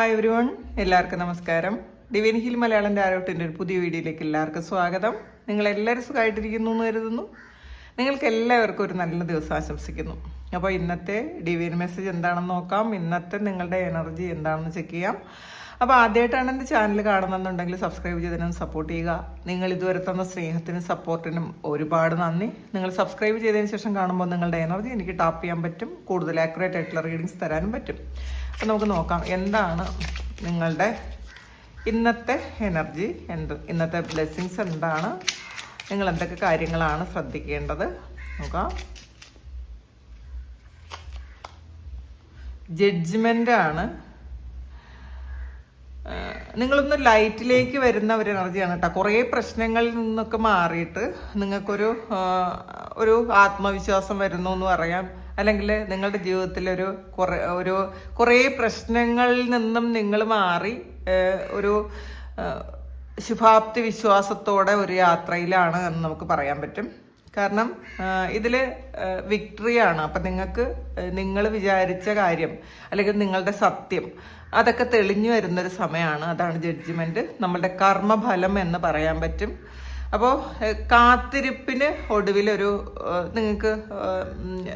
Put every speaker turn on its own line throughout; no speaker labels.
Hi every one എല്ലാവർക്കും നമസ്കാരം. Divine hill Malayalam ആരോട്ടിന്റെ ഒരു പുതിയ വീഡിയോയിലേക്ക് എല്ലാവർക്കും സ്വാഗതം. നിങ്ങളെല്ലാവരും സുഖമായിട്ടിരിക്കുന്നു എന്ന് കരുതുന്നു. നിങ്ങൾക്ക് എല്ലാവർക്കും ഒരു നല്ല ദിവസം ആശംസിക്കുന്നു. അപ്പോൾ ഇന്നത്തെ ഡിവൈൻ മെസ്സേജ് എന്താണെന്ന് നോക്കാം. ഇന്നത്തെ നിങ്ങളുടെ എനർജി എന്താണെന്ന് ചെക്ക് ചെയ്യാം. അപ്പോൾ ആദ്യമായിട്ടാണ് എന്റെ ചാനൽ കാണുന്നുണ്ടെങ്കിൽ സബ്സ്ക്രൈബ് ചെയ്തതിനും സപ്പോർട്ട് ചെയ്യുക. നിങ്ങൾ ഇതുവരെ തന്ന സ്നേഹത്തിനും സപ്പോർട്ടിനും ഒരുപാട് നന്ദി. നിങ്ങൾ സബ്സ്ക്രൈബ് ചെയ്തതിന് ശേഷം കാണുമ്പോൾ നിങ്ങളുടെ എനർജി എനിക്ക് ടാപ്പ് ചെയ്യാൻ പറ്റും. കൂടുതൽ ആക്യുറേറ്റ് ആയിട്ടുള്ള റീഡിങ്സ് തരാനും പറ്റും. അപ്പോൾ നമുക്ക് നോക്കാം എന്താണ് നിങ്ങളുടെ ഇന്നത്തെ എനർജി എന്ത് ഇന്നത്തെ ബ്ലെസ്സിങ്സ് എന്താണ്? നിങ്ങൾ എന്തൊക്കെ കാര്യങ്ങളാണ് ശ്രദ്ധിക്കേണ്ടത്? നോക്കാം. ജഡ്ജ്മെന്റ് ആണ് നിങ്ങളൊന്ന് ലൈറ്റിലേക്ക് വരുന്ന ഒരു എനർജിയാണ് കേട്ടോ. കുറേ പ്രശ്നങ്ങളിൽ നിന്നൊക്കെ മാറിയിട്ട് നിങ്ങൾക്കൊരു ഒരു ആത്മവിശ്വാസം വരുന്നു എന്ന് പറയാം. അല്ലെങ്കിൽ നിങ്ങളുടെ ജീവിതത്തിൽ ഒരു കുറേ ഒരു കുറേ പ്രശ്നങ്ങളിൽ നിന്നും നിങ്ങൾ മാറി ഒരു ശുഭാപ്തി വിശ്വാസത്തോടെ ഒരു യാത്രയിലാണ് എന്ന് നമുക്ക് പറയാൻ പറ്റും. കാരണം ഇതിൽ വിക്ടറിയാണ് അപ്പം നിങ്ങൾക്ക് നിങ്ങൾ വിചാരിച്ച കാര്യം അല്ലെങ്കിൽ നിങ്ങളുടെ സത്യം അതൊക്കെ തെളിഞ്ഞു വരുന്നൊരു സമയമാണ്. അതാണ് ജഡ്ജിമെന്റ് നമ്മളുടെ കർമ്മഫലം എന്ന് പറയാൻ പറ്റും. അപ്പോൾ കാത്തിരിപ്പിന് ഒടുവിലൊരു നിങ്ങൾക്ക്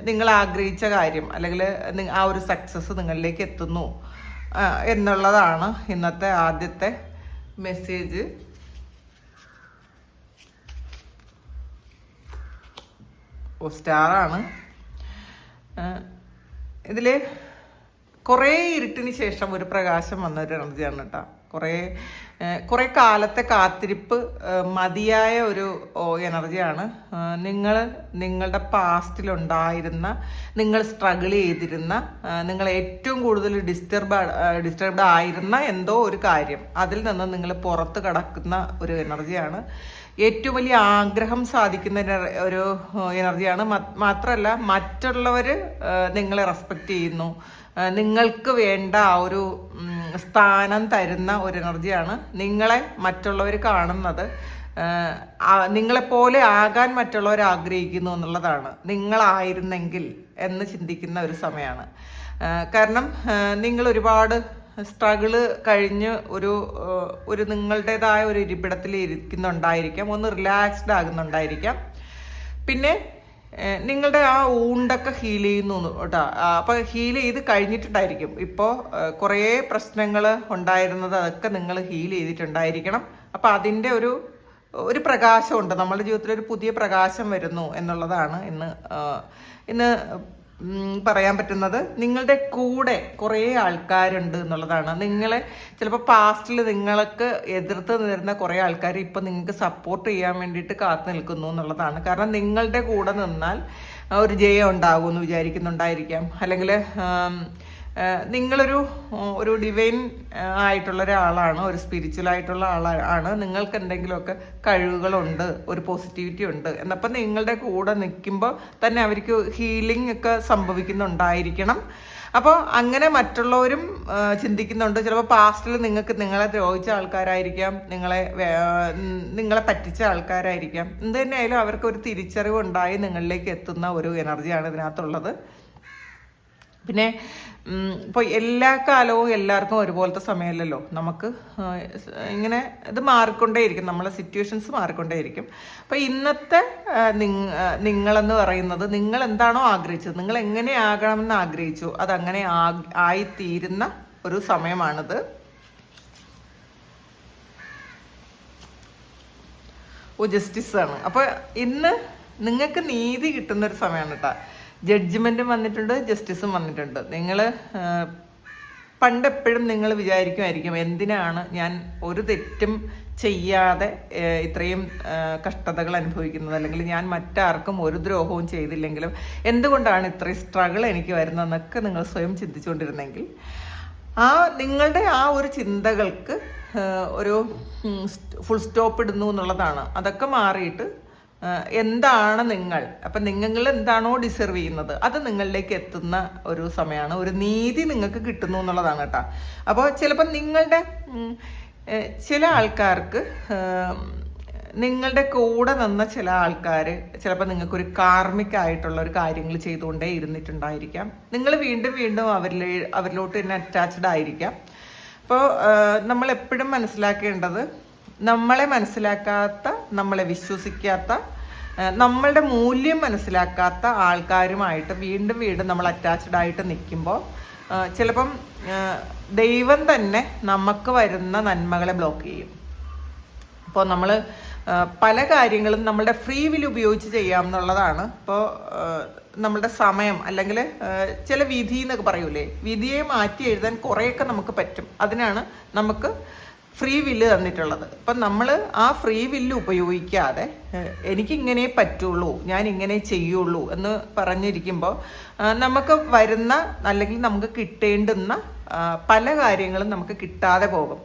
നിങ്ങൾ ആഗ്രഹിച്ച കാര്യം അല്ലെങ്കിൽ ആ ഒരു സക്സസ് നിങ്ങളിലേക്ക് എത്തുന്നു എന്നുള്ളതാണ് ഇന്നത്തെ ആദ്യത്തെ മെസ്സേജ് ഓ സ്റ്റാറാണ് ഇതിൽ കുറേ ഇരുട്ടിന് ശേഷം ഒരു പ്രകാശം വന്ന ഒരു എനർജിയാണ് കേട്ടോ. കുറേ കുറേ കാലത്തെ കാത്തിരിപ്പ് മതിയായ ഒരു എനർജിയാണ്. നിങ്ങൾ നിങ്ങളുടെ പാസ്റ്റിലുണ്ടായിരുന്ന നിങ്ങൾ സ്ട്രഗിൾ ചെയ്തിരുന്ന നിങ്ങൾ ഏറ്റവും കൂടുതൽ ഡിസ്റ്റർബ് ഡിസ്റ്റർബ്ഡ് ആയിരുന്ന എന്തോ ഒരു കാര്യം. അതിൽ നിന്ന് നിങ്ങൾ പുറത്ത് കടക്കുന്ന ഒരു എനർജിയാണ്. ഏറ്റവും വലിയ ആഗ്രഹം സാധിക്കുന്ന ഒരു എനർജിയാണ്. മാത്രമല്ല മറ്റുള്ളവർ നിങ്ങളെ റെസ്പെക്റ്റ് ചെയ്യുന്നു. നിങ്ങൾക്ക് വേണ്ട ആ ഒരു സ്ഥാനം തരുന്ന ഒരു എനർജിയാണ് നിങ്ങളെ മറ്റുള്ളവർ കാണുന്നത്. നിങ്ങളെപ്പോലെ ആകാൻ മറ്റുള്ളവർ ആഗ്രഹിക്കുന്നു എന്നുള്ളതാണ്. നിങ്ങളായിരുന്നെങ്കിൽ എന്ന് ചിന്തിക്കുന്ന ഒരു സമയമാണ് കാരണം നിങ്ങൾ ഒരുപാട് സ്ട്രഗിൾ കഴിഞ്ഞ് ഒരു ഒരു നിങ്ങളുടേതായ ഒരു ഇരിപ്പിടത്തിൽ ഇരിക്കുന്നുണ്ടായിരിക്കാം ഒന്ന് റിലാക്സ്ഡ് ആകുന്നുണ്ടായിരിക്കാം. പിന്നെ നിങ്ങളുടെ ആ ഊണ്ടൊക്കെ ഹീൽ ചെയ്യുന്നു കേട്ടോ. അപ്പോൾ ഹീൽ ചെയ്ത് കഴിഞ്ഞിട്ടുണ്ടായിരിക്കും. ഇപ്പോ കുറേ പ്രശ്നങ്ങൾ ഉണ്ടായിരുന്നത് അതൊക്കെ നിങ്ങൾ ഹീൽ ചെയ്തിട്ടുണ്ടായിരിക്കണം. അപ്പോൾ അതിന്റെ ഒരു ഒരു പ്രകാശമുണ്ട്. നമ്മുടെ ജീവിതത്തിൽ ഒരു പുതിയ പ്രകാശം വരുന്നു എന്നുള്ളതാണ് ഇന്ന് ഇന്ന് പറയാൻ പറ്റുന്നത് നിങ്ങളുടെ കൂടെ കുറേ ആൾക്കാരുണ്ട് എന്നുള്ളതാണ്. നിങ്ങളെ ചിലപ്പോൾ പാസ്റ്റിൽ നിങ്ങൾക്ക് എതിർത്ത് നിന്നിരുന്ന കുറേ ആൾക്കാർ ഇപ്പം നിങ്ങൾക്ക് സപ്പോർട്ട് ചെയ്യാൻ വേണ്ടിയിട്ട് കാത്തു നിൽക്കുന്നു എന്നുള്ളതാണ്. കാരണം നിങ്ങളുടെ കൂടെ നിന്നാൽ ഒരു ജയം ഉണ്ടാകുമെന്ന് വിചാരിക്കുന്നുണ്ടായിരിക്കാം. അല്ലെങ്കിൽ നിങ്ങളൊരു ഒരു ഡിവൈൻ ആയിട്ടുള്ള ഒരാളാണ് ഒരു സ്പിരിച്വൽ ആയിട്ടുള്ള ആളാണ് നിങ്ങൾക്ക് എന്തെങ്കിലുമൊക്കെ കഴിവുകളുണ്ട് ഒരു പോസിറ്റിവിറ്റി ഉണ്ട്. എന്നപ്പം നിങ്ങളുടെ കൂടെ നിൽക്കുമ്പോൾ തന്നെ അവർക്ക് ഹീലിംഗ് ഒക്കെ സംഭവിക്കുന്നുണ്ടായിരിക്കണം. അപ്പോൾ അങ്ങനെ മറ്റുള്ളവരും ചിന്തിക്കുന്നുണ്ട്. ചിലപ്പോൾ പാസ്റ്റിൽ നിങ്ങൾക്ക് നിങ്ങളെ ദ്രോഹിച്ച ആൾക്കാരായിരിക്കാം നിങ്ങളെ നിങ്ങളെ പറ്റിച്ച ആൾക്കാരായിരിക്കാം. എന്ത് തന്നെയായാലും അവർക്ക് ഒരു തിരിച്ചറിവ് ഉണ്ടായി നിങ്ങളിലേക്ക് എത്തുന്ന ഒരു എനർജിയാണ് ഇതിനകത്തുള്ളത്. പിന്നെ ഇപ്പോൾ എല്ലാ കാലവും എല്ലാവർക്കും ഒരുപോലത്തെ സമയമല്ലല്ലോ നമുക്ക് ഇങ്ങനെ ഇത് മാറിക്കൊണ്ടേയിരിക്കും. നമ്മളെ സിറ്റുവേഷൻസ് മാറിക്കൊണ്ടേയിരിക്കും. അപ്പോൾ ഇന്നത്തെ നിങ്ങളെന്ന് പറയുന്നത് നിങ്ങൾ എന്താണോ ആഗ്രഹിച്ചത് നിങ്ങൾ എങ്ങനെ ആകണമെന്ന് ആഗ്രഹിച്ചു അതങ്ങനെ ആയിത്തീരുന്ന ഒരു സമയമാണിത്. ഓ ജസ്റ്റിസ് ആണ്. അപ്പോൾ ഇന്ന് നിങ്ങൾക്ക് നീതി കിട്ടുന്ന ഒരു സമയമാണ് കേട്ടോ ജഡ്ജ്മെന്റും വന്നിട്ടുണ്ട് ജസ്റ്റിസും വന്നിട്ടുണ്ട്. നിങ്ങൾ പണ്ടെപ്പോഴും നിങ്ങൾ വിചാരിക്കുമായിരിക്കും എന്തിനാണ് ഞാൻ ഒരു തെറ്റും ചെയ്യാതെ ഇത്രയും കഷ്ടതകൾ അനുഭവിക്കുന്നത്? അല്ലെങ്കിൽ ഞാൻ മറ്റാർക്കും ഒരു ദ്രോഹവും ചെയ്തില്ലെങ്കിലും എന്തുകൊണ്ടാണ് ഇത്രയും സ്ട്രഗിൾ എനിക്ക് വരുന്നതെന്നൊക്കെ നിങ്ങൾ സ്വയം ചിന്തിച്ചുകൊണ്ടിരുന്നെങ്കിൽ ആ നിങ്ങളുടെ ആ ഒരു ചിന്തകൾക്ക് ഒരു ഫുൾ സ്റ്റോപ്പ് ഇടുന്നു എന്നുള്ളതാണ്. അതൊക്കെ മാറിയിട്ട് എന്താണ് നിങ്ങൾ? അപ്പം നിങ്ങൾ എന്താണോ ഡിസർവ് ചെയ്യുന്നത്? അത് നിങ്ങളിലേക്ക് എത്തുന്ന ഒരു സമയമാണ്. ഒരു നീതി നിങ്ങൾക്ക് കിട്ടുന്നു എന്നുള്ളതാണ് കേട്ടോ. അപ്പോൾ ചിലപ്പോൾ നിങ്ങളുടെ ചില ആൾക്കാർക്ക് നിങ്ങളുടെ കൂടെ നിന്ന ചില ആൾക്കാർ ചിലപ്പോൾ നിങ്ങൾക്കൊരു കാർമിക് ആയിട്ടുള്ള ഒരു കാര്യങ്ങൾ ചെയ്തുകൊണ്ടേ ഇരുന്നിട്ടുണ്ടായിരിക്കാം. നിങ്ങൾ വീണ്ടും വീണ്ടും അവരിൽ അവരിലോട്ട് തന്നെ അറ്റാച്ച്ഡ് ആയിരിക്കാം. അപ്പോൾ നമ്മൾ എപ്പോഴും മനസ്സിലാക്കേണ്ടത് നമ്മളെ മനസ്സിലാക്കാത്ത നമ്മളെ വിശ്വസിക്കാത്ത നമ്മളുടെ മൂല്യം മനസ്സിലാക്കാത്ത ആൾക്കാരുമായിട്ട് വീണ്ടും വീണ്ടും നമ്മൾ അറ്റാച്ച്ഡ് ആയിട്ട് നിൽക്കുമ്പോൾ ചിലപ്പം ദൈവം തന്നെ നമുക്ക് വരുന്ന നന്മകളെ ബ്ലോക്ക് ചെയ്യും. അപ്പോൾ നമ്മൾ പല കാര്യങ്ങളും നമ്മളുടെ ഫ്രീ വിൽ ഉപയോഗിച്ച് ചെയ്യാം എന്നുള്ളതാണ്. ഇപ്പോൾ നമ്മളുടെ സമയം അല്ലെങ്കിൽ ചില വിധി എന്നൊക്കെ പറയൂലേ? വിധിയെ മാറ്റി എഴുതാൻ കുറേയൊക്കെ നമുക്ക് പറ്റും. അതിനാണ് നമുക്ക് ഫ്രീ വില്ല് തന്നിട്ടുള്ളത്. അപ്പം നമ്മൾ ആ ഫ്രീ വില്ല് ഉപയോഗിക്കാതെ എനിക്കിങ്ങനെ പറ്റുള്ളൂ ഞാൻ ഇങ്ങനെ ചെയ്യുള്ളൂ എന്ന് പറഞ്ഞിരിക്കുമ്പോൾ നമുക്ക് വരുന്ന അല്ലെങ്കിൽ നമുക്ക് കിട്ടേണ്ടുന്ന പല കാര്യങ്ങളും നമുക്ക് കിട്ടാതെ പോകും.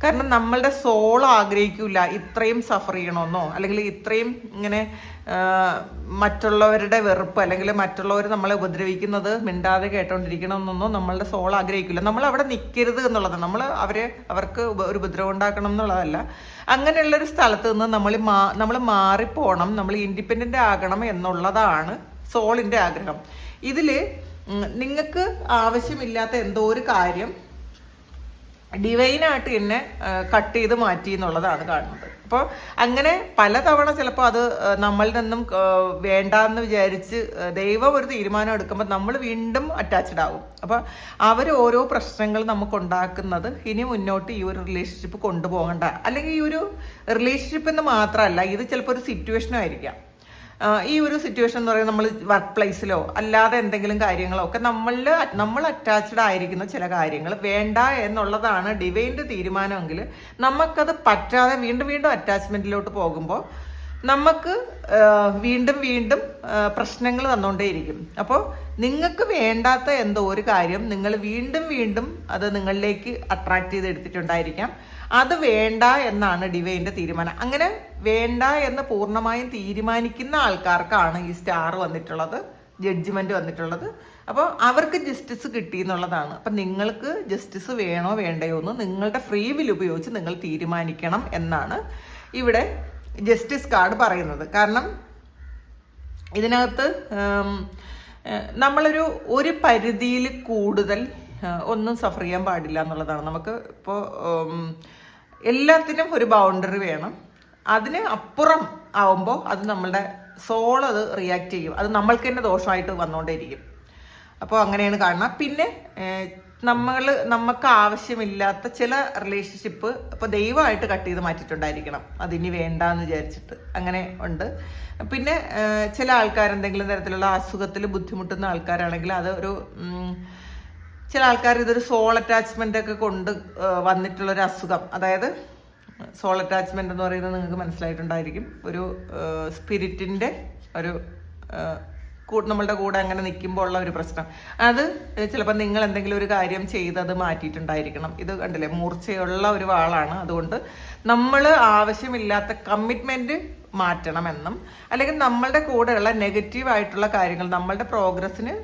കാരണം നമ്മളുടെ സോൾ ആഗ്രഹിക്കില്ല ഇത്രയും സഫർ ചെയ്യണമെന്നോ അല്ലെങ്കിൽ ഇത്രയും ഇങ്ങനെ മറ്റുള്ളവരുടെ വെറുപ്പ് അല്ലെങ്കിൽ മറ്റുള്ളവർ നമ്മളെ ഉപദ്രവിക്കുന്നത് മിണ്ടാതെ കേട്ടോണ്ടിരിക്കണമെന്നൊന്നും നമ്മളുടെ സോൾ ആഗ്രഹിക്കില്ല നമ്മൾ അവിടെ നിൽക്കരുത് എന്നുള്ളത് നമ്മൾ അവരെ അവർക്ക് ഒരു ഉപദ്രവം ഉണ്ടാക്കണം എന്നുള്ളതല്ല. അങ്ങനെയുള്ള ഒരു സ്ഥലത്ത് നിന്ന് നമ്മൾ മാ നമ്മൾ മാറിപ്പോണം നമ്മൾ ഇൻഡിപെൻഡന്റ് ആകണം എന്നുള്ളതാണ് സോളിന്റെ ആഗ്രഹം. ഇതിൽ നിങ്ങൾക്ക് ആവശ്യമില്ലാത്ത എന്തോ ഒരു കാര്യം ഡിവൈനായിട്ട് എന്നെ കട്ട് ചെയ്ത് മാറ്റി എന്നുള്ളതാണ് കാണുന്നത്. അപ്പോൾ അങ്ങനെ പലതവണ ചിലപ്പോൾ അത് നമ്മളിൽ നിന്നും വേണ്ടാന്ന് വിചാരിച്ച് ദൈവം ഒരു തീരുമാനം എടുക്കുമ്പോൾ നമ്മൾ വീണ്ടും അറ്റാച്ച്ഡ് ആവും. അപ്പോൾ അവർ ഓരോ പ്രശ്നങ്ങൾ നമുക്ക് ഉണ്ടാക്കുന്നത് ഇനി മുന്നോട്ട് ഈ ഒരു റിലേഷൻഷിപ്പ് കൊണ്ടുപോകണ്ട. അല്ലെങ്കിൽ ഈ ഒരു റിലേഷൻഷിപ്പ് എന്ന് മാത്രമല്ല ഇത് ചിലപ്പോൾ ഒരു സിറ്റുവേഷനും ആയിരിക്കാം. ഈ ഒരു സിറ്റുവേഷൻ എന്ന് പറയുന്നത് നമ്മൾ വർക്ക് പ്ലേസിലോ അല്ലാതെ എന്തെങ്കിലും കാര്യങ്ങളോ ഒക്കെ നമ്മളിൽ നമ്മൾ അറ്റാച്ച്ഡ് ആയിരിക്കുന്ന ചില കാര്യങ്ങൾ വേണ്ട എന്നുള്ളതാണ് ഡിവൈന്റെ തീരുമാനമെങ്കിൽ നമുക്കത് പറ്റാതെ വീണ്ടും വീണ്ടും അറ്റാച്ച്മെന്റിലോട്ട് പോകുമ്പോൾ നമുക്ക് വീണ്ടും വീണ്ടും പ്രശ്നങ്ങൾ തന്നുകൊണ്ടേയിരിക്കും അപ്പോൾ നിങ്ങൾക്ക് വേണ്ടാത്ത എന്തോ ഒരു കാര്യം നിങ്ങൾ വീണ്ടും വീണ്ടും അത് നിങ്ങളിലേക്ക് അട്രാക്ട് ചെയ്ത് എടുത്തിട്ടുണ്ടായിരിക്കാം അത് വേണ്ട എന്നാണ് ഡിവൈന്റെ തീരുമാനം. അങ്ങനെ വേണ്ട എന്ന് പൂർണമായും തീരുമാനിക്കുന്ന ആൾക്കാർക്കാണ് ഈ സ്റ്റാർ വന്നിട്ടുള്ളത് ജഡ്ജ്മെന്റ് വന്നിട്ടുള്ളത്. അപ്പോൾ അവർക്ക് ജസ്റ്റിസ് കിട്ടി എന്നുള്ളതാണ്. അപ്പം നിങ്ങൾക്ക് ജസ്റ്റിസ് വേണോ വേണ്ടയോ എന്ന് നിങ്ങളുടെ ഫ്രീ വിൽ ഉപയോഗിച്ച് നിങ്ങൾ തീരുമാനിക്കണം എന്നാണ് ഇവിടെ ജസ്റ്റിസ് കാർഡ് പറയുന്നത്. കാരണം ഇതിനകത്ത് നമ്മളൊരു ഒരു പരിധിയിൽ കൂടുതൽ ഒന്നും സഫർ ചെയ്യാൻ പാടില്ല എന്നുള്ളതാണ്. നമുക്ക് ഇപ്പോൾ എല്ലാത്തിനും ഒരു ബൗണ്ടറി വേണം. അതിന് അപ്പുറം ആവുമ്പോൾ അത് നമ്മളുടെ സോൾ അത് റിയാക്ട് ചെയ്യും. അത് നമ്മൾക്ക് തന്നെ ദോഷമായിട്ട് വന്നുകൊണ്ടേയിരിക്കും അപ്പോൾ അങ്ങനെയാണ് കാണുന്നത്. പിന്നെ നമ്മൾ നമുക്ക് ആവശ്യമില്ലാത്ത ചില റിലേഷൻഷിപ്പ് ഇപ്പോൾ ദൈവമായിട്ട് കട്ട് ചെയ്ത് മാറ്റിയിട്ടുണ്ടായിരിക്കണം. അതിനി വേണ്ടാന്ന് വിചാരിച്ചിട്ട് അങ്ങനെ ഉണ്ട്. പിന്നെ ചില ആൾക്കാർ എന്തെങ്കിലും തരത്തിലുള്ള അസുഖത്തിൽ ബുദ്ധിമുട്ടുന്ന ആൾക്കാരാണെങ്കിൽ അത് ഒരു ചില ആൾക്കാർ ഇതൊരു സോൾ അറ്റാച്ച്മെന്റ് ഒക്കെ കൊണ്ട് വന്നിട്ടുള്ളൊരു അസുഖം. അതായത് സോൾ അറ്റാച്ച്മെന്റ് എന്ന് പറയുന്നത് നിങ്ങൾക്ക് മനസ്സിലായിട്ടുണ്ടായിരിക്കും. ഒരു സ്പിരിറ്റിന്റെ ഒരു നമ്മളുടെ കൂടെ അങ്ങനെ നിൽക്കുമ്പോൾ ഉള്ള ഒരു പ്രശ്നം. അത് ചിലപ്പോൾ നിങ്ങൾ എന്തെങ്കിലും ഒരു കാര്യം ചെയ്ത് അത് മാറ്റിയിട്ടുണ്ടായിരിക്കണം. ഇത് കണ്ടില്ലേ? മൂർച്ചയുള്ള ഒരു വാളാണ്. അതുകൊണ്ട് നമ്മൾ ആവശ്യമില്ലാത്ത കമ്മിറ്റ്മെന്റ് മാറ്റണമെന്നും അല്ലെങ്കിൽ നമ്മളുടെ കൂടെയുള്ള നെഗറ്റീവ് ആയിട്ടുള്ള കാര്യങ്ങൾ നമ്മളുടെ പ്രോഗ്രസ്സിന്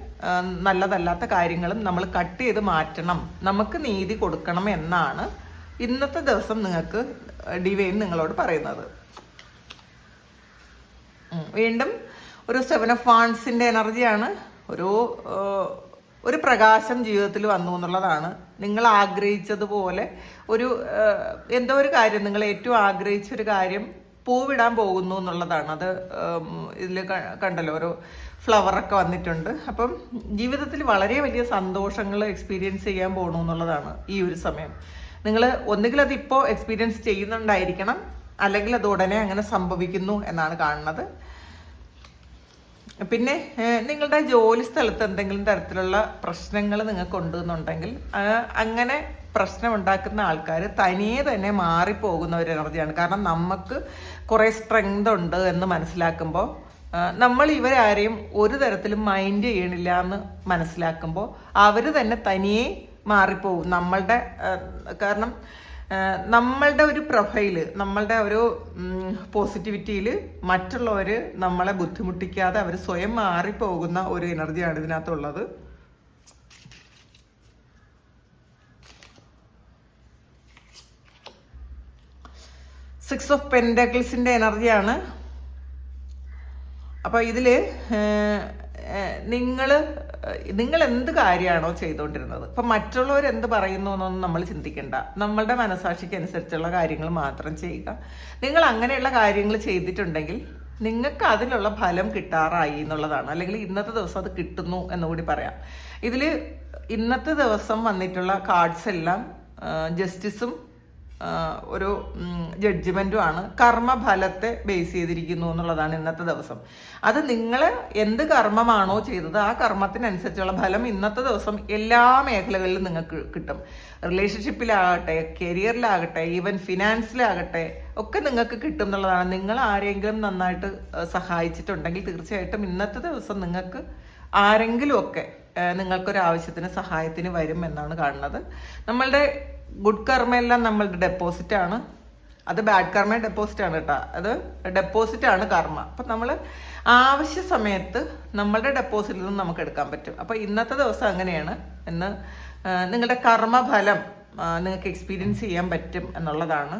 നല്ലതല്ലാത്ത കാര്യങ്ങളും നമ്മൾ കട്ട് ചെയ്ത് മാറ്റണം. നമുക്ക് നീതി കൊടുക്കണം എന്നാണ് ഇന്നത്തെ ദിവസം നിങ്ങൾക്ക് ഡിവൈൻ നിങ്ങളോട് പറയുന്നത്. വീണ്ടും ഒരു സെവൻ ഓഫ് വാൺസിന്റെ എനർജിയാണ് ഒരു ഒരു പ്രകാശം ജീവിതത്തിൽ വന്നു എന്നുള്ളതാണ്. നിങ്ങൾ ആഗ്രഹിച്ചതുപോലെ ഒരു എന്തോ ഒരു കാര്യം നിങ്ങൾ ഏറ്റവും ആഗ്രഹിച്ച ഒരു കാര്യം പൂവിടാൻ പോകുന്നു എന്നുള്ളതാണ്. അത് ഇതിൽ കണ്ടല്ലോ ഒരു ഫ്ലവറൊക്കെ വന്നിട്ടുണ്ട്. അപ്പം ജീവിതത്തിൽ വളരെ വലിയ സന്തോഷങ്ങൾ എക്സ്പീരിയൻസ് ചെയ്യാൻ പോകണു എന്നുള്ളതാണ് ഈ ഒരു സമയം. നിങ്ങൾ ഒന്നുകിൽ അത് ഇപ്പോൾ എക്സ്പീരിയൻസ് ചെയ്യുന്നുണ്ടായിരിക്കണം അല്ലെങ്കിൽ അത് ഉടനെ അങ്ങനെ സംഭവിക്കുന്നു എന്നാണ് കാണുന്നത്. പിന്നെ നിങ്ങളുടെ ജോലി സ്ഥലത്ത് എന്തെങ്കിലും തരത്തിലുള്ള പ്രശ്നങ്ങൾ നിങ്ങൾക്ക് ഉണ്ടെന്നുണ്ടെങ്കിൽ അങ്ങനെ പ്രശ്നം ഉണ്ടാക്കുന്ന ആൾക്കാർ തനിയെ തന്നെ മാറിപ്പോകുന്ന ഒരു എനർജിയാണ്. കാരണം നമുക്ക് കുറേ സ്ട്രെങ്ത് ഉണ്ട് എന്ന് മനസ്സിലാക്കുമ്പോൾ നമ്മൾ ഇവരാരെയും ഒരു തരത്തിലും മൈൻഡ് ചെയ്യണില്ല എന്ന് മനസ്സിലാക്കുമ്പോൾ അവർ തന്നെ തനിയെ മാറിപ്പോകും. നമ്മളുടെ കാരണം നമ്മളുടെ ഒരു പ്രൊഫൈൽ നമ്മളുടെ ഒരു പോസിറ്റിവിറ്റിയിൽ മറ്റുള്ളവർ നമ്മളെ ബുദ്ധിമുട്ടിക്കാതെ അവർ സ്വയം മാറിപ്പോകുന്ന ഒരു എനർജിയാണ് ഇതിനകത്തുള്ളത്. സിക്സ് ഓഫ് പെൻഡക്കിൾസിന്റെ എനർജിയാണ് അപ്പോൾ ഇതിൽ നിങ്ങൾ നിങ്ങൾ എന്ത് കാര്യമാണോ ചെയ്തുകൊണ്ടിരുന്നത് ഇപ്പം മറ്റുള്ളവർ എന്ത് പറയുന്നു എന്നൊന്നും നമ്മൾ ചിന്തിക്കണ്ട. നമ്മളുടെ മനസാക്ഷിക്ക് അനുസരിച്ചുള്ള കാര്യങ്ങൾ മാത്രം ചെയ്യുക. നിങ്ങൾ അങ്ങനെയുള്ള കാര്യങ്ങൾ ചെയ്തിട്ടുണ്ടെങ്കിൽ നിങ്ങൾക്ക് അതിനുള്ള ഫലം കിട്ടാറായി എന്നുള്ളതാണ്. അല്ലെങ്കിൽ ഇന്നത്തെ ദിവസം അത് കിട്ടുന്നു എന്നുകൂടി പറയാം. ഇതിൽ ഇന്നത്തെ ദിവസം വന്നിട്ടുള്ള കാർഡ്സ് എല്ലാം ജസ്റ്റിസും ഒരു ജഡ്ജ്മെന്റും ആണ് കർമ്മഫലത്തെ ബേസ് ചെയ്തിരിക്കുന്നു എന്നുള്ളതാണ് ഇന്നത്തെ ദിവസം. അത് നിങ്ങൾ എന്ത് കർമ്മമാണോ ചെയ്തത് ആ കർമ്മത്തിനനുസരിച്ചുള്ള ഫലം ഇന്നത്തെ ദിവസം എല്ലാ മേഖലകളിലും നിങ്ങൾക്ക് കിട്ടും. റിലേഷൻഷിപ്പിലാകട്ടെ കരിയറിലാകട്ടെ ഈവൻ ഫിനാൻസിലാകട്ടെ ഒക്കെ നിങ്ങൾക്ക് കിട്ടും എന്നുള്ളതാണ്. നിങ്ങൾ ആരെങ്കിലും നന്നായിട്ട് സഹായിച്ചിട്ടുണ്ടെങ്കിൽ തീർച്ചയായിട്ടും ഇന്നത്തെ ദിവസം നിങ്ങൾക്ക് ആരെങ്കിലുമൊക്കെ ആഹ് നിങ്ങൾക്കൊരു ആവശ്യത്തിന് സഹായത്തിന് വരും എന്നാണ് കാണുന്നത്. നമ്മളുടെ ഗുഡ് കർമ്മയെല്ലാം നമ്മളുടെ ഡെപ്പോസിറ്റ് ആണ്. അത് ബാഡ് കർമ്മ ഡെപ്പോസിറ്റ് ആണ് കേട്ടോ അത് ഡെപ്പോസിറ്റ് ആണ് കർമ്മ അപ്പം നമ്മൾ ആവശ്യ സമയത്ത് നമ്മളുടെ ഡെപ്പോസിറ്റിൽ നിന്ന് നമുക്ക് എടുക്കാൻ പറ്റും. അപ്പോൾ ഇന്നത്തെ ദിവസം അങ്ങനെയാണ്. ഇന്ന് നിങ്ങളുടെ കർമ്മഫലം നിങ്ങൾക്ക് എക്സ്പീരിയൻസ് ചെയ്യാൻ പറ്റും എന്നുള്ളതാണ്.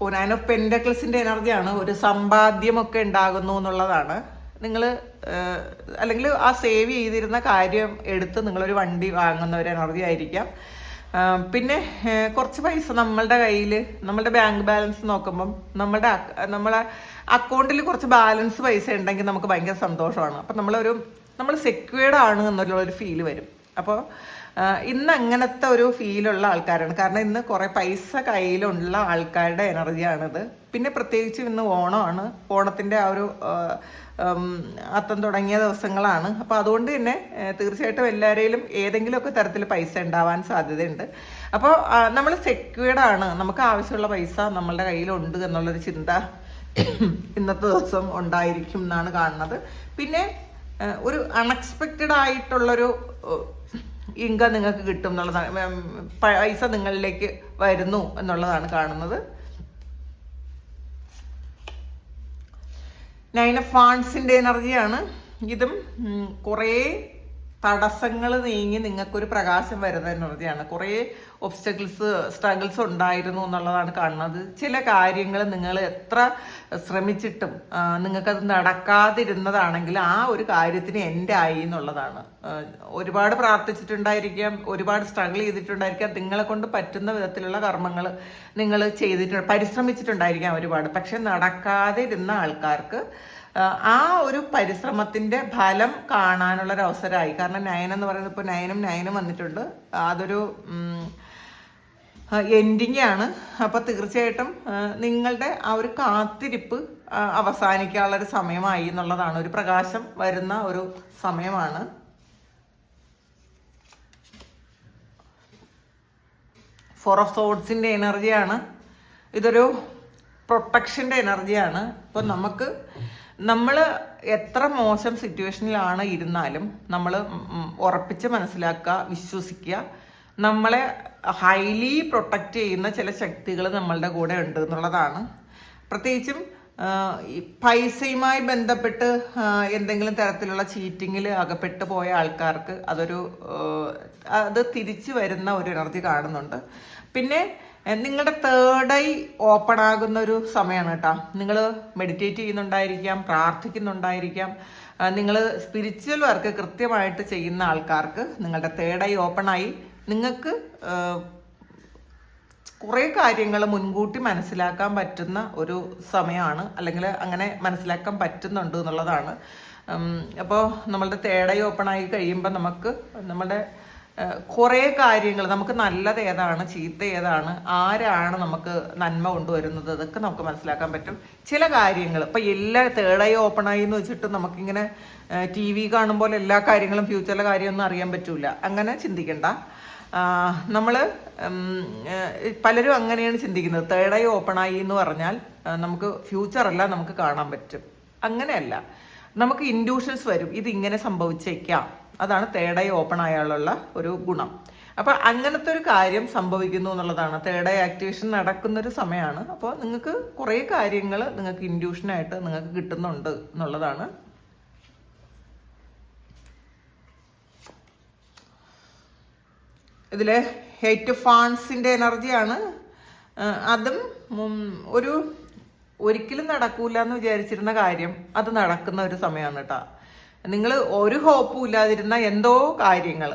ഓ നയൻ ഓഫ് പെൻഡക്കിൾസിന്റെ എനർജിയാണ് ഒരു സമ്പാദ്യമൊക്കെ ഉണ്ടാകുന്നു എന്നുള്ളതാണ്. നിങ്ങൾ അല്ലെങ്കിൽ ആ സേവ് ചെയ്തിരുന്ന കാര്യം എടുത്ത് നിങ്ങളൊരു വണ്ടി വാങ്ങുന്ന ഒരു എനർജി ആയിരിക്കാം പിന്നെ കുറച്ച് പൈസ നമ്മളുടെ കയ്യിൽ നമ്മളുടെ ബാങ്ക് ബാലൻസ് നോക്കുമ്പം നമ്മുടെ നമ്മളെ അക്കൗണ്ടിൽ കുറച്ച് ബാലൻസ് പൈസ ഉണ്ടെങ്കിൽ നമുക്ക് ഭയങ്കര സന്തോഷമാണ്. അപ്പം നമ്മളൊരു നമ്മൾ സെക്യൂർഡ് ആണ് എന്നുള്ളൊരു ഫീൽ വരും. അപ്പോൾ ഇന്ന് അങ്ങനത്തെ ഒരു ഫീലുള്ള ആൾക്കാരാണ്. കാരണം ഇന്ന് കുറേ പൈസ കയ്യിലുള്ള ആൾക്കാരുടെ എനർജിയാണിത്. പിന്നെ പ്രത്യേകിച്ച് ഇന്ന് ഓണമാണ്. ഓണത്തിന്റെ ആ ഒരു അത്തം തുടങ്ങിയ ദിവസങ്ങളാണ്. അപ്പോൾ അതുകൊണ്ട് തന്നെ തീർച്ചയായിട്ടും എല്ലാവരെയും ഏതെങ്കിലുമൊക്കെ തരത്തിൽ പൈസ ഉണ്ടാവാൻ സാധ്യതയുണ്ട്. അപ്പോൾ നമ്മൾ സെക്യൂർഡ് ആണ്. നമുക്ക് ആവശ്യമുള്ള പൈസ നമ്മളുടെ കയ്യിലുണ്ട് എന്നുള്ളൊരു ചിന്ത ഇന്നത്തെ ദിവസം ഉണ്ടായിരിക്കും എന്നാണ് കാണുന്നത്. പിന്നെ ഒരു അൺഎക്സ്പെക്റ്റഡ് ആയിട്ടുള്ളൊരു ഇൻകം നിങ്ങൾക്ക് കിട്ടും എന്നുള്ളതാണ്. പൈസ നിങ്ങളിലേക്ക് വരുന്നു എന്നുള്ളതാണ് കാണുന്നത്. നൈൻ ഓഫ് ഫാൺസിന്റെ എനർജിയാണ് ഇതും കുറേ തടസ്സങ്ങൾ നീങ്ങി നിങ്ങൾക്കൊരു പ്രകാശം വരുന്ന എനർജിയാണ് കുറേ ഒബ്സ്റ്റക്കിൾസ് സ്ട്രഗിൾസ് ഉണ്ടായിരുന്നു എന്നുള്ളതാണ് കാണുന്നത്. ചില കാര്യങ്ങൾ നിങ്ങൾ എത്ര ശ്രമിച്ചിട്ടും നിങ്ങൾക്കത് നടക്കാതിരുന്നതാണെങ്കിൽ ആ ഒരു കാര്യത്തിന് എന്റെ ആയി എന്നുള്ളതാണ്. ഒരുപാട് പ്രാർത്ഥിച്ചിട്ടുണ്ടായിരിക്കാം ഒരുപാട് സ്ട്രഗിൾ ചെയ്തിട്ടുണ്ടായിരിക്കാം. നിങ്ങളെ കൊണ്ട് പറ്റുന്ന വിധത്തിലുള്ള കർമ്മങ്ങൾ നിങ്ങൾ ചെയ്തിട്ടുണ്ട് പരിശ്രമിച്ചിട്ടുണ്ടായിരിക്കാം ഒരുപാട്. പക്ഷെ നടക്കാതിരുന്ന ആൾക്കാർക്ക് ആ, ഒരു പരിശ്രമത്തിന്റെ ഫലം കാണാനുള്ള ഒരു അവസരമായി കാരണം നയൻ എന്ന് പറയുന്നത് ഇപ്പോൾ നയനും നയനും വന്നിട്ടുണ്ട്. അതൊരു എൻഡിങ് ആണ്. അപ്പോൾ തീർച്ചയായിട്ടും നിങ്ങളുടെ ആ ഒരു കാത്തിരിപ്പ് അവസാനിക്കാനുള്ള ഒരു സമയമായി എന്നുള്ളതാണ്. ഒരു പ്രകാശം വരുന്ന ഒരു സമയമാണ്. ഫോർ ഓഫ് സോഡ്സിന്റെ എനർജിയാണ് ഇതൊരു പ്രൊട്ടക്ഷന്റെ എനർജിയാണ് അപ്പോൾ നമുക്ക് നമ്മൾ എത്ര മോശം സിറ്റുവേഷനിലാണ് ഇരുന്നാലും നമ്മൾ ഉറപ്പിച്ച് മനസ്സിലാക്കുക വിശ്വസിക്കുക. നമ്മളെ ഹൈലി പ്രൊട്ടക്റ്റ് ചെയ്യുന്ന ചില ശക്തികൾ നമ്മളുടെ കൂടെ ഉണ്ട് എന്നുള്ളതാണ്. പ്രത്യേകിച്ചും പൈസയുമായി ബന്ധപ്പെട്ട് എന്തെങ്കിലും തരത്തിലുള്ള ചീറ്റിങ്ങിൽ അകപ്പെട്ടു പോയ ആൾക്കാർക്ക് അതൊരു അത് തിരിച്ചു വരുന്ന ഒരു എനർജി കാണുന്നുണ്ട്. പിന്നെ നിങ്ങളുടെ തേർഡ് ഐ ഓപ്പൺ ആകുന്ന ഒരു സമയമാണ് കേട്ടോ നിങ്ങൾ മെഡിറ്റേറ്റ് ചെയ്യുന്നുണ്ടായിരിക്കാം പ്രാർത്ഥിക്കുന്നുണ്ടായിരിക്കാം. നിങ്ങൾ സ്പിരിച്വൽ വർക്ക് കൃത്യമായിട്ട് ചെയ്യുന്ന ആൾക്കാർക്ക് നിങ്ങളുടെ തേർഡ് ഐ ഓപ്പൺ ആയി നിങ്ങൾക്ക് കുറെ കാര്യങ്ങൾ മുൻകൂട്ടി മനസ്സിലാക്കാൻ പറ്റുന്ന ഒരു സമയമാണ് അല്ലെങ്കിൽ അങ്ങനെ മനസ്സിലാക്കാൻ പറ്റുന്നുണ്ട് എന്നുള്ളതാണ്. അപ്പോൾ നമ്മളുടെ തേർഡ് ഐ ഓപ്പൺ ആയി കഴിയുമ്പോൾ നമുക്ക് നമ്മുടെ കുറേ കാര്യങ്ങൾ നമുക്ക് നല്ലത് ഏതാണ് ചീത്ത ഏതാണ് ആരാണ് നമുക്ക് നന്മ കൊണ്ടുവരുന്നത് അതൊക്കെ നമുക്ക് മനസ്സിലാക്കാൻ പറ്റും. ചില കാര്യങ്ങൾ ഇപ്പം എല്ലാ തേടൈ ഓപ്പൺ ആയി എന്ന് വെച്ചിട്ട് നമുക്കിങ്ങനെ ടി വി കാണുമ്പോൾ എല്ലാ കാര്യങ്ങളും ഫ്യൂച്ചറിലെ കാര്യമൊന്നും അറിയാൻ പറ്റൂല. അങ്ങനെ ചിന്തിക്കണ്ട. നമ്മൾ പലരും അങ്ങനെയാണ് ചിന്തിക്കുന്നത്. തേർഡ് ഐ ഓപ്പൺ ആയി എന്ന് പറഞ്ഞാൽ നമുക്ക് ഫ്യൂച്ചർ അല്ല നമുക്ക് കാണാൻ പറ്റും. അങ്ങനെയല്ല. നമുക്ക് ഇൻഡ്യൂഷൻസ് വരും. ഇത് ഇങ്ങനെ സംഭവിച്ചേക്കാം. അതാണ് ഐ ഓപ്പൺ ആയാലുള്ള ഒരു ഗുണം. അപ്പൊ അങ്ങനത്തെ ഒരു കാര്യം സംഭവിക്കുന്നു എന്നുള്ളതാണ്. ഐ ആക്ടിവേഷൻ നടക്കുന്ന ഒരു സമയമാണ് അപ്പോൾ നിങ്ങൾക്ക് കുറേ കാര്യങ്ങൾ നിങ്ങൾക്ക് ഇൻഡ്യൂഷനായിട്ട് നിങ്ങൾക്ക് കിട്ടുന്നുണ്ട് എന്നുള്ളതാണ്. ഇതിലെ ഹെയ്റ്റ് ഫാൺസിന്റെ എനർജിയാണ് അതും ഒരു ഒരിക്കലും നടക്കൂല എന്ന് വിചാരിച്ചിരുന്ന കാര്യം അത് നടക്കുന്ന ഒരു സമയമാണ് കേട്ടോ. നിങ്ങൾ ഒരു ഹോപ്പും ഇല്ലാതിരുന്ന എന്തോ കാര്യങ്ങൾ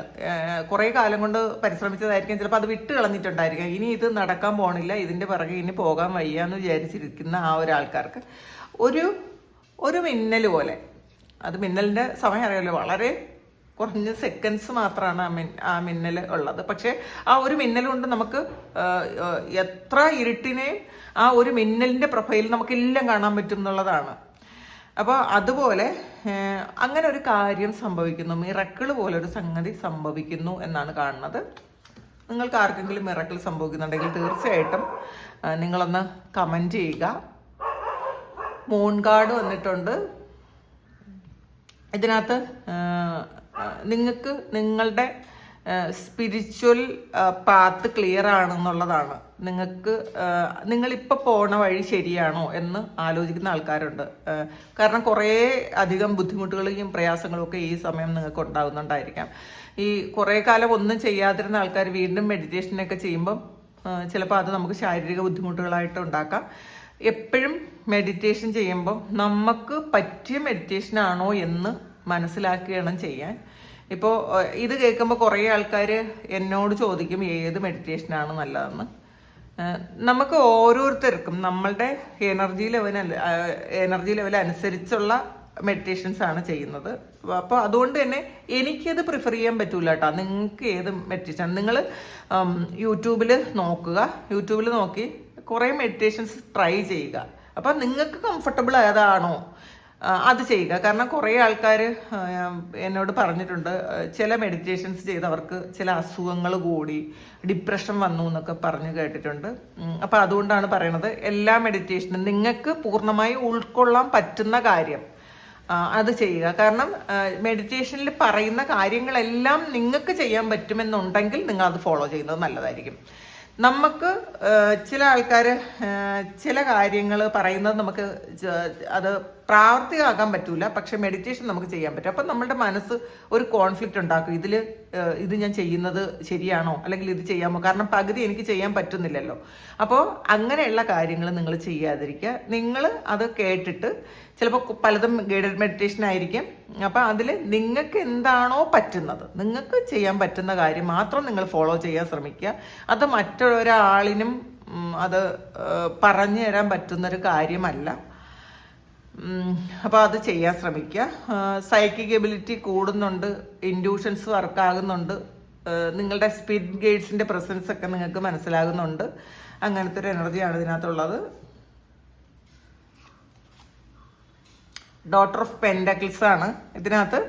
കുറേ കാലം കൊണ്ട് പരിശ്രമിച്ചതായിരിക്കും. ചിലപ്പോൾ അത് വിട്ട് കളഞ്ഞിട്ടുണ്ടായിരിക്കും. ഇനി ഇത് നടക്കാൻ പോണില്ല ഇതിന്റെ പിറകെ ഇനി പോകാൻ വയ്യ എന്ന് വിചാരിച്ചിരിക്കുന്ന ആ ഒരാൾക്കാർക്ക് ഒരു ഒരു മിന്നൽ പോലെ. അത് മിന്നലിന്റെ സമയം അറിയാമല്ലോ വളരെ കുറഞ്ഞ സെക്കൻഡ്സ് മാത്രമാണ് ആ മിൻ ആ മിന്നൽ ഉള്ളത്. പക്ഷേ ആ ഒരു മിന്നൽ കൊണ്ട് നമുക്ക് എത്ര ഇരുട്ടിനെയും ആ ഒരു മിന്നലിന്റെ പ്രൊഫൈൽ നമുക്കെല്ലാം കാണാൻ പറ്റും എന്നുള്ളതാണ് അപ്പോൾ അതുപോലെ അങ്ങനെ ഒരു കാര്യം സംഭവിക്കുന്നു. മിറക്കിൾ പോലെ ഒരു സംഗതി സംഭവിക്കുന്നു എന്നാണ് കാണുന്നത്. നിങ്ങൾക്ക് ആർക്കെങ്കിലും മിറക്കിൾ സംഭവിക്കുന്നുണ്ടെങ്കിൽ തീർച്ചയായിട്ടും നിങ്ങളൊന്ന് കമന്റ് ചെയ്യുക. മൂൺ കാർഡ് വന്നിട്ടുണ്ട്. ഇതിനകത്ത് നിങ്ങൾക്ക് നിങ്ങളുടെ സ്പിരിച്വൽ പാത്ത് ക്ലിയർ ആണെന്നുള്ളതാണ്. നിങ്ങൾക്ക് നിങ്ങളിപ്പോൾ പോണ വഴി ശരിയാണോ എന്ന് ആലോചിക്കുന്ന ആൾക്കാരുണ്ട്. കാരണം കുറേ അധികം ബുദ്ധിമുട്ടുകളും പ്രയാസങ്ങളും ഒക്കെ ഈ സമയം നിങ്ങൾക്ക് ഉണ്ടാകുന്നുണ്ടായിരിക്കാം ഈ കുറേ കാലം ഒന്നും ചെയ്യാതിരുന്ന ആൾക്കാർ വീണ്ടും മെഡിറ്റേഷനൊക്കെ ചെയ്യുമ്പം ചിലപ്പോൾ അത് നമുക്ക് ശാരീരിക ബുദ്ധിമുട്ടുകളായിട്ട് ഉണ്ടാക്കാം. എപ്പോഴും മെഡിറ്റേഷൻ ചെയ്യുമ്പോൾ നമുക്ക് പറ്റിയ മെഡിറ്റേഷൻ ആണോ എന്ന് മനസ്സിലാക്കുകയാണ് ചെയ്യാൻ. ഇപ്പോൾ ഇത് കേൾക്കുമ്പോൾ കുറേ ആൾക്കാർ എന്നോട് ചോദിക്കും ഏത് മെഡിറ്റേഷനാണ് നല്ലതെന്ന്? നമുക്ക് ഓരോരുത്തർക്കും നമ്മളുടെ എനർജി ലെവൽ എനർജി ലെവൽ അനുസരിച്ചുള്ള മെഡിറ്റേഷൻസ് ആണ് ചെയ്യുന്നത്. അപ്പോൾ അതുകൊണ്ട് തന്നെ എനിക്കത് പ്രിഫർ ചെയ്യാൻ പറ്റൂല കേട്ടോ. നിങ്ങൾക്ക് ഏത് മെഡിറ്റേഷൻ നിങ്ങൾ യൂട്യൂബിൽ നോക്കുക. യൂട്യൂബിൽ നോക്കി കുറേ മെഡിറ്റേഷൻസ് ട്രൈ ചെയ്യുക. അപ്പം നിങ്ങൾക്ക് കംഫർട്ടബിൾ ഏതാണോ അത് ചെയ്യുക. കാരണം കുറേ ആൾക്കാർ എന്നോട് പറഞ്ഞിട്ടുണ്ട് ചില മെഡിറ്റേഷൻസ് ചെയ്തവർക്ക് ചില അസുഖങ്ങൾ കൂടി ഡിപ്രഷൻ വന്നു എന്നൊക്കെ പറഞ്ഞു കേട്ടിട്ടുണ്ട്. അപ്പോൾ അപ്പം അതുകൊണ്ടാണ് പറയണത് എല്ലാ മെഡിറ്റേഷനും നിങ്ങൾക്ക് പൂർണമായി ഉൾക്കൊള്ളാൻ പറ്റുന്ന കാര്യം അത് ചെയ്യുക. കാരണം മെഡിറ്റേഷനിൽ പറയുന്ന കാര്യങ്ങളെല്ലാം നിങ്ങൾക്ക് ചെയ്യാൻ പറ്റുമെന്നുണ്ടെങ്കിൽ നിങ്ങൾ അത് ഫോളോ ചെയ്യുന്നത് നല്ലതായിരിക്കും. നമുക്ക് ചില ആൾക്കാർ ചില കാര്യങ്ങൾ പറയുന്നത് നമുക്ക് അത് പ്രാവർത്തികമാക്കാൻ പറ്റൂല പക്ഷെ മെഡിറ്റേഷൻ നമുക്ക് ചെയ്യാൻ പറ്റും. അപ്പം നമ്മുടെ മനസ്സ് ഒരു കോൺഫ്ലിക്റ്റ് ഉണ്ടാക്കും. ഇതിൽ ഇത് ഞാൻ ചെയ്യുന്നത് ശരിയാണോ? അല്ലെങ്കിൽ ഇത് ചെയ്യാമോ? കാരണം പകുതി എനിക്ക് ചെയ്യാൻ പറ്റുന്നില്ലല്ലോ. അപ്പോൾ അങ്ങനെയുള്ള കാര്യങ്ങൾ നിങ്ങൾ ചെയ്യാതിരിക്കുക. നിങ്ങൾ അത് കേട്ടിട്ട് ചിലപ്പോൾ പലതും ഗൈഡഡ് മെഡിറ്റേഷൻ ആയിരിക്കും. അപ്പോൾ അതിൽ നിങ്ങൾക്ക് എന്താണോ പറ്റുന്നത് നിങ്ങൾക്ക് ചെയ്യാൻ പറ്റുന്ന കാര്യം മാത്രം നിങ്ങൾ ഫോളോ ചെയ്യാൻ ശ്രമിക്കുക. അത് മറ്റൊരാളിനും അത് പറഞ്ഞു തരാൻ പറ്റുന്നൊരു കാര്യമല്ല. അപ്പോൾ അത് ചെയ്യാൻ ശ്രമിക്കുക. സൈക്കിക് എബിലിറ്റി കൂടുന്നുണ്ട് ഇൻഡ്യൂഷൻസ് വർക്കാകുന്നുണ്ട് നിങ്ങളുടെ സ്പിരിറ്റ് ഗൈഡ്സിന്റെ പ്രസൻസ് ഒക്കെ നിങ്ങൾക്ക് മനസ്സിലാകുന്നുണ്ട്. അങ്ങനത്തെ ഒരു എനർജിയാണ് ഇതിനകത്തുള്ളത്. ഡോട്ടർ ഓഫ് പെൻഡക്കിൾസ് ആണ് ഇതിനകത്ത്.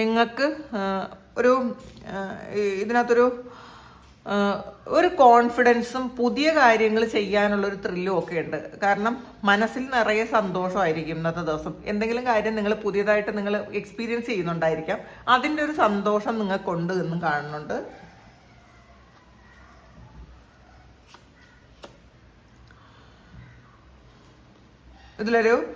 നിങ്ങൾക്ക് ഒരു ഇതിനകത്തൊരു ഒരു കോൺഫിഡൻസും പുതിയ കാര്യങ്ങൾ ചെയ്യാനുള്ള ഒരു ത്രില്ലും ഒക്കെ ഉണ്ട്. കാരണം മനസ്സിൽ നിറയെ സന്തോഷമായിരിക്കും ഇന്നത്തെ ദിവസം. എന്തെങ്കിലും കാര്യം നിങ്ങൾ പുതിയതായിട്ട് നിങ്ങൾ എക്സ്പീരിയൻസ് ചെയ്യുന്നുണ്ടായിരിക്കാം. അതിന്റെ ഒരു സന്തോഷം നിങ്ങൾക്കുണ്ട് എന്നും കാണുന്നുണ്ട്. ഇതിലൊരു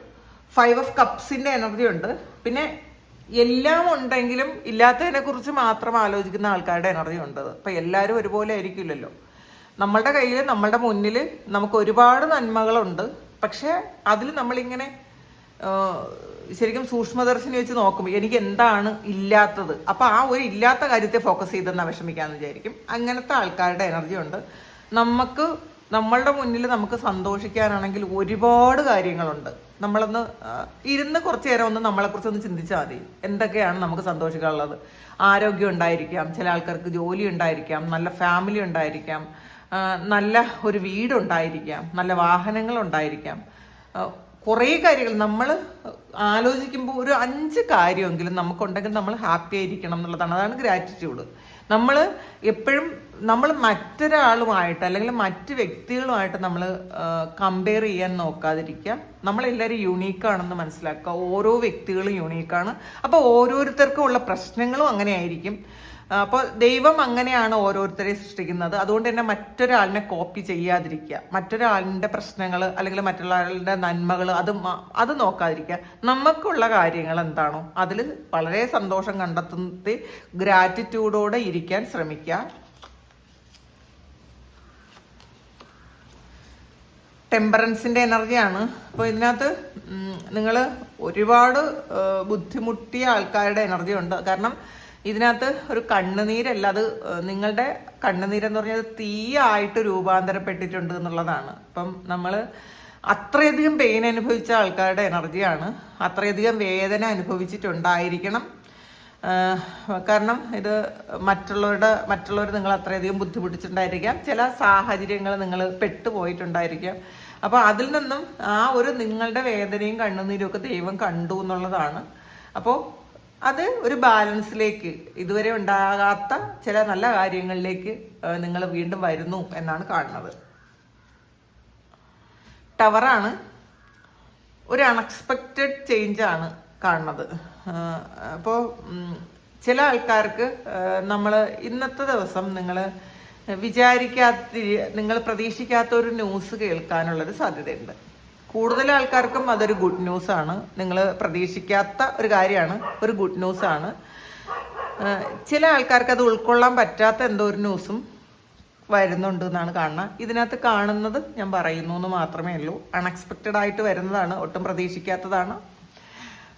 ഫൈവ് ഓഫ് കപ്സിന്റെ എനർജി ഉണ്ട്. പിന്നെ എല്ലാം ഉണ്ടെങ്കിലും ഇല്ലാത്തതിനെ കുറിച്ച് മാത്രം ആലോചിക്കുന്ന ആൾക്കാരുടെ എനർജി ഉണ്ട് അപ്പൊ എല്ലാവരും ഒരുപോലെ ആയിരിക്കില്ലല്ലോ. നമ്മളുടെ കയ്യിൽ നമ്മളുടെ മുന്നിൽ നമുക്ക് ഒരുപാട് നന്മകളുണ്ട്. പക്ഷേ അതിൽ നമ്മളിങ്ങനെ ശരിക്കും സൂക്ഷ്മദർശിനി വെച്ച് നോക്കും എനിക്ക് എന്താണ് ഇല്ലാത്തത്? അപ്പൊ ആ ഒരു ഇല്ലാത്ത കാര്യത്തെ ഫോക്കസ് ചെയ്തെന്നാ വിഷമിക്കാന്ന് വിചാരിക്കും. അങ്ങനത്തെ ആൾക്കാരുടെ എനർജി ഉണ്ട്. നമുക്ക് നമ്മളുടെ മുന്നിൽ നമുക്ക് സന്തോഷിക്കാനാണെങ്കിൽ ഒരുപാട് കാര്യങ്ങളുണ്ട്. നമ്മളൊന്ന് ഇരുന്ന് കുറച്ചു നേരം ഒന്ന് നമ്മളെക്കുറിച്ച് ഒന്ന് ചിന്തിച്ചാൽ മതി. എന്തൊക്കെയാണ് നമുക്ക് സന്തോഷിക്കാനുള്ളത്? ആരോഗ്യം ഉണ്ടായിരിക്കാം ചില ആൾക്കാർക്ക് ജോലി ഉണ്ടായിരിക്കാം നല്ല ഫാമിലി ഉണ്ടായിരിക്കാം നല്ല ഒരു വീടുണ്ടായിരിക്കാം നല്ല വാഹനങ്ങൾ ഉണ്ടായിരിക്കാം. കുറേ കാര്യങ്ങൾ നമ്മൾ ആലോചിക്കുമ്പോൾ ഒരു അഞ്ച് കാര്യമെങ്കിലും നമുക്കുണ്ടെങ്കിൽ നമ്മൾ ഹാപ്പി ആയിരിക്കണം എന്നുള്ളതാണ്. അതാണ് ഗ്രാറ്റിറ്റ്യൂഡ് നമ്മൾ എപ്പോഴും നമ്മൾ മറ്റൊരാളുമായിട്ട് അല്ലെങ്കിൽ മറ്റ് വ്യക്തികളുമായിട്ട് നമ്മൾ കമ്പയർ ചെയ്യാൻ നോക്കാതിരിക്കുക. നമ്മളെല്ലാവരും യുണീക്കാണെന്ന് മനസ്സിലാക്കുക. ഓരോ വ്യക്തികളും യുണീക്കാണ് അപ്പോൾ ഓരോരുത്തർക്കും ഉള്ള പ്രശ്നങ്ങളും അങ്ങനെ ആയിരിക്കും അപ്പോൾ ദൈവം അങ്ങനെയാണ് ഓരോരുത്തരെ സൃഷ്ടിക്കുന്നത്. അതുകൊണ്ട് തന്നെ മറ്റൊരാളിനെ കോപ്പി ചെയ്യാതിരിക്കുക. മറ്റൊരാളിന്റെ പ്രശ്നങ്ങൾ അല്ലെങ്കിൽ മറ്റൊരാളുടെ നന്മകൾ അത് അത് നോക്കാതിരിക്കുക. നമുക്കുള്ള കാര്യങ്ങൾ എന്താണോ അതിൽ വളരെ സന്തോഷം കണ്ടെത്തുന്നത് ഗ്രാറ്റിറ്റ്യൂഡോടെ ഇരിക്കാൻ ശ്രമിക്കുക. ടെമ്പറൻസിന്റെ എനർജിയാണ്. അപ്പോൾ ഇതിനകത്ത് നിങ്ങൾ ഒരുപാട് ബുദ്ധിമുട്ടിയ ആൾക്കാരുടെ എനർജി ഉണ്ട് കാരണം ഇതിനകത്ത് ഒരു കണ്ണുനീരല്ല അത് നിങ്ങളുടെ കണ്ണുനീരെന്ന് പറഞ്ഞാൽ തീയായിട്ട് രൂപാന്തരപ്പെട്ടിട്ടുണ്ട് എന്നുള്ളതാണ്. അപ്പം നമ്മൾ അത്രയധികം പെയിൻ അനുഭവിച്ച ആൾക്കാരുടെ എനർജിയാണ്. അത്രയധികം വേദന അനുഭവിച്ചിട്ടുണ്ടായിരിക്കണം. കാരണം ഇത് മറ്റുള്ളവരുടെ മറ്റുള്ളവർ നിങ്ങൾ അത്രയധികം ബുദ്ധിമുട്ടിച്ചിട്ടുണ്ടായിരിക്കാം. ചില സാഹചര്യങ്ങൾ നിങ്ങൾ പെട്ടുപോയിട്ടുണ്ടായിരിക്കാം. അപ്പോൾ അതിൽ നിന്നും ആ ഒരു നിങ്ങളുടെ വേദനയും കണ്ണുനീരും ഒക്കെ ദൈവം കണ്ടു എന്നുള്ളതാണ്. അപ്പോൾ അത് ഒരു ബാലൻസിലേക്ക് ഇതുവരെ ഉണ്ടാകാത്ത ചില നല്ല കാര്യങ്ങളിലേക്ക് നിങ്ങൾ വീണ്ടും വരുന്നു എന്നാണ് കാണുന്നത്. ടവറാണ്. ഒരു അൺഎക്സ്പെക്റ്റഡ് ചേഞ്ച് ആണ്. കാണുന്നത്. അപ്പോൾ ചില ആൾക്കാർക്ക് നമ്മൾ ഇന്നത്തെ ദിവസം നിങ്ങൾ വിചാരിക്കാത്ത നിങ്ങൾ പ്രതീക്ഷിക്കാത്ത ഒരു ന്യൂസ് കേൾക്കാനുള്ളൊരു സാധ്യതയുണ്ട്. കൂടുതൽ ആൾക്കാർക്കും അതൊരു ഗുഡ് ന്യൂസ് ആണ് നിങ്ങൾ പ്രതീക്ഷിക്കാത്ത ഒരു കാര്യമാണ് ഒരു ഗുഡ് ന്യൂസ് ആണ് ചില ആൾക്കാർക്ക് അത് ഉൾക്കൊള്ളാൻ പറ്റാത്ത എന്തോ ഒരു ന്യൂസും വരുന്നുണ്ട് എന്നാണ് കാണുന്നത് ഇതിനകത്ത് കാണുന്നത് ഞാൻ പറയുന്നു എന്ന് മാത്രമേ ഉള്ളൂ. അൺഎക്സ്പെക്റ്റഡ് ആയിട്ട് വരുന്നതാണ് ഒട്ടും പ്രതീക്ഷിക്കാത്തതാണ്.